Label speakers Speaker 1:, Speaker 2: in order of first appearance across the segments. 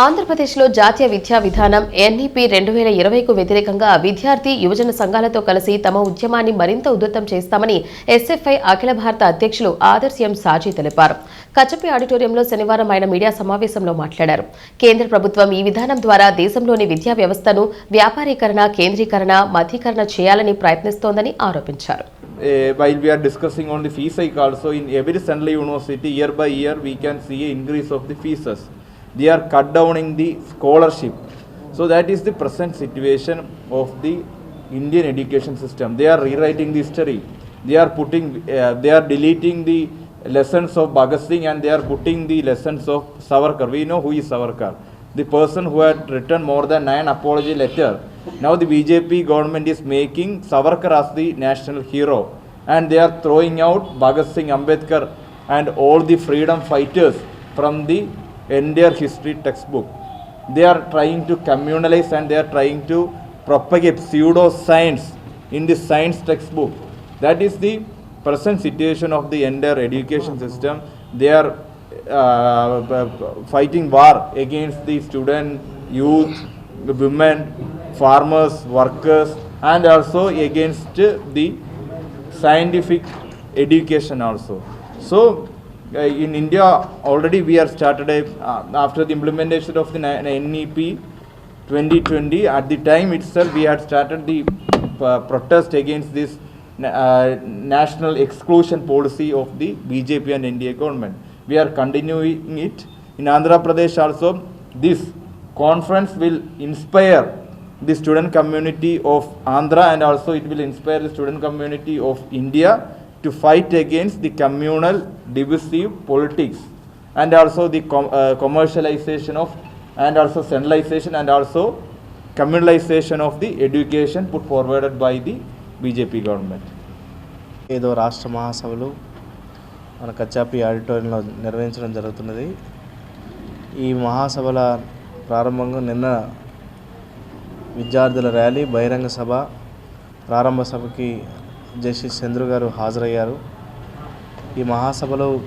Speaker 1: ఆంధ్రప్రదేశ్లో జాతీయ విద్యా విధానం ఎన్ఈపీ రెండు వేల ఇరవైకు వ్యతిరేకంగా విద్యార్థి యువజన సంఘాలతో కలిసి తమ ఉద్యమాన్ని మరింత ఉధృతం చేస్తామని ఎస్ఎఫ్ఐ అఖిల భారత అధ్యక్షులు ఆదర్శ్ ఎం సాజీ తెలిపారు. కచపి ఆడిటోరియంలో శనివారం ఆయన మీడియా సమావేశంలో మాట్లాడారు. కేంద్ర ప్రభుత్వం ఈ విధానం ద్వారా దేశంలోని విద్యా వ్యవస్థను వ్యాపారీకరణ కేంద్రీకరణ మధ్యకరణ చేయాలని ప్రయత్నిస్తోందని ఆరోపించారు.
Speaker 2: Uh, while we are discussing on the fee hike also in every central university year by year we can see a increase of the fees. They are cut downing the scholarship. So that is the present situation of the indian education system. They are rewriting the history. They are putting uh, they are deleting the lessons of bhagat singh and they are putting the lessons of savarkar. We know who is savarkar. The person who had written more than nine apology letter. Now the bjp government is making savarkar as the national hero. And they are throwing out bhagat singh ambedkar and all the freedom fighters from the entire history textbook. They are trying to communalize and they are trying to propagate pseudo science in the science textbook. That is the present situation of the entire education system. They are uh, fighting war against the student youth women farmers workers and also against the scientific education also. So uh, in india already we are started a, uh, after the implementation of the nep 2020 at the time itself we had started the uh, protest against this uh, national exclusion policy of the bjp and nda government. We are continuing it. In andhra pradesh also this conference will inspire the student community of andhra and also it will inspire the student community of india to fight against the communal divisive politics and also the com- uh, commercialization of and also centralization and also communalization of the education put forwarded by the bjp government
Speaker 3: ఏదో రాష్ట్ర మహాసభలు మన కచ్చాపి ఆడిటోరియంలో నిర్వహించడం జరుగుతున్నది ఈ మహాసభల ప్రారంభంగా నిన్న విద్యార్థుల ర్యాలీ బహిరంగ సభ ప్రారంభ సభకి జస్టిస్ చంద్రు గారు హాజరయ్యారు. ఈ మహాసభలో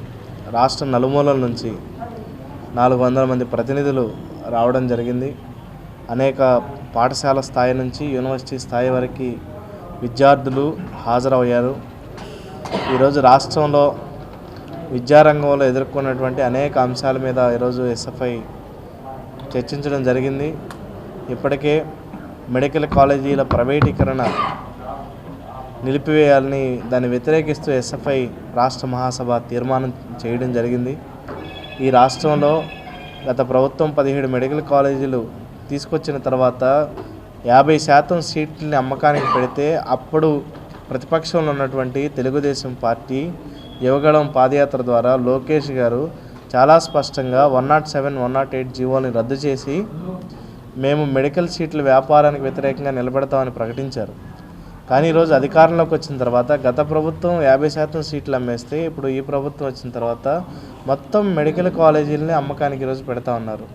Speaker 3: రాష్ట్ర నలుమూలల నుంచి నాలుగు వందల మంది ప్రతినిధులు రావడం జరిగింది. అనేక పాఠశాల స్థాయి నుంచి యూనివర్సిటీ స్థాయి వరకు విద్యార్థులు హాజరయ్యారు. ఈరోజు రాష్ట్రంలో విద్యారంగంలో ఎదుర్కొన్నటువంటి అనేక అంశాల మీద ఈరోజు ఎస్ఎఫ్ఐ చర్చించడం జరిగింది. ఇప్పటికే మెడికల్ కాలేజీల ప్రైవేటీకరణ నిలిపివేయాలని దాన్ని వ్యతిరేకిస్తూ ఎస్ఎఫ్ఐ రాష్ట్ర మహాసభ తీర్మానం చేయడం జరిగింది. ఈ రాష్ట్రంలో గత ప్రభుత్వం పదిహేడు మెడికల్ కాలేజీలు తీసుకొచ్చిన తర్వాత యాభై శాతం సీట్లని అమ్మకానికి పెడితే అప్పుడు ప్రతిపక్షంలో ఉన్నటువంటి తెలుగుదేశం పార్టీ యువగళం పాదయాత్ర ద్వారా లోకేష్ గారు చాలా స్పష్టంగా one not seven one not eight జీవోని రద్దు చేసి మేము మెడికల్ సీట్ల వ్యాపారానికి వ్యతిరేకంగా నిలబెడతామని ప్రకటించారు. కానీ ఈరోజు అధికారంలోకి వచ్చిన తర్వాత గత ప్రభుత్వం యాభై శాతం సీట్లు అమ్మేస్తే ఇప్పుడు ఈ ప్రభుత్వం వచ్చిన తర్వాత మొత్తం మెడికల్ కాలేజీలని అమ్మకానికి ఈరోజు పెడతా ఉన్నారు.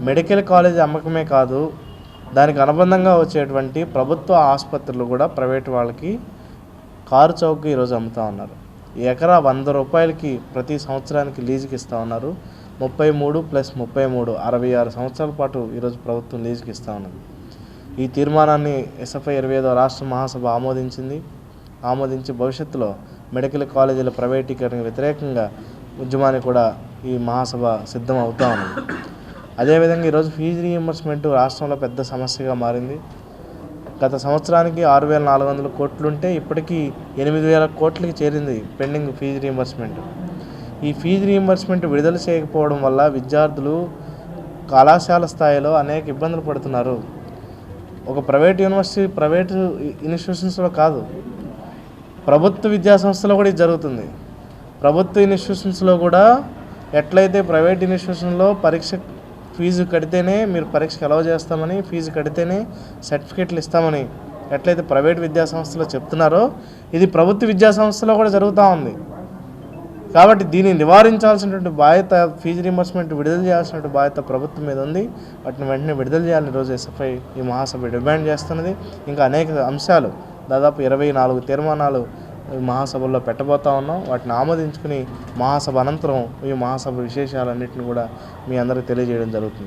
Speaker 3: మెడికల్ కాలేజీ అమ్మకమే కాదు దానికి అనుబంధంగా వచ్చేటువంటి ప్రభుత్వ ఆసుపత్రులు కూడా ప్రైవేట్ వాళ్ళకి కారు చౌక్ ఈరోజు అమ్ముతా ఉన్నారు. ఎకరా వంద రూపాయలకి ప్రతి సంవత్సరానికి లీజుకి ఇస్తూ ఉన్నారు. ముప్పై మూడు ప్లస్ ముప్పై మూడు అరవై ఆరు సంవత్సరాల పాటు ఈరోజు ప్రభుత్వం లీజుకి ఇస్తూ ఉన్నది. ఈ తీర్మానాన్ని ఎస్ఎఫ్ఐ ఇరవై ఐదో రాష్ట్ర మహాసభ ఆమోదించింది. ఆమోదించి భవిష్యత్తులో మెడికల్ కాలేజీల ప్రైవేటీకరణకు వ్యతిరేకంగా ఉద్యమానికి కూడా ఈ మహాసభ సిద్ధం అవుతా ఉన్నది. అదేవిధంగా ఈరోజు ఫీజు రీఎంబర్స్మెంట్ రాష్ట్రంలో పెద్ద సమస్యగా మారింది. గత సంవత్సరానికి ఆరు వేల నాలుగు వందల కోట్లు ఉంటే ఇప్పటికీ ఎనిమిది వేల కోట్లకి చేరింది పెండింగ్ ఫీజు రీఎంబర్స్మెంట్ ఈ ఫీజు రీఎంబర్స్మెంట్ విడుదల చేయకపోవడం వల్ల విద్యార్థులు కళాశాల స్థాయిలో అనేక ఇబ్బందులు పడుతున్నారు. ఒక ప్రైవేట్ యూనివర్సిటీ ప్రైవేట్ ఇన్స్టిట్యూషన్స్లో కాదు. ప్రభుత్వ విద్యా సంస్థలో కూడా ఇది జరుగుతుంది. ప్రభుత్వ ఇన్స్టిట్యూషన్స్లో కూడా ఎట్లయితే ప్రైవేట్ ఇన్స్టిట్యూషన్లో పరీక్ష ఫీజు కడితేనే మీరు పరీక్షకు అలవ చేస్తామని ఫీజు కడితేనే సర్టిఫికేట్లు ఇస్తామని ఎట్లయితే ప్రైవేట్ విద్యా సంస్థలో చెప్తున్నారో ఇది ప్రభుత్వ విద్యా సంస్థలో కూడా జరుగుతూ ఉంది. కాబట్టి దీన్ని నివారించాల్సినటువంటి బాధ్యత ఫీజు రీంబర్స్మెంట్ విడుదల చేయాల్సినటువంటి బాధ్యత ప్రభుత్వం మీద ఉంది. వాటిని వెంటనే విడుదల చేయాలని రోజు ఎస్ఎఫ్ఐ ఈ మహాసభ డిమాండ్ చేస్తున్నది. ఇంకా అనేక అంశాలు దాదాపు ఇరవై నాలుగు తీర్మానాలు ఈ మహాసభల్లో పెట్టబోతా ఉన్నాం. వాటిని ఆమోదించుకుని మహాసభ అనంతరం ఈ మహాసభ విశేషాలన్నింటిని కూడా మీ అందరికీ తెలియజేయడం జరుగుతుంది.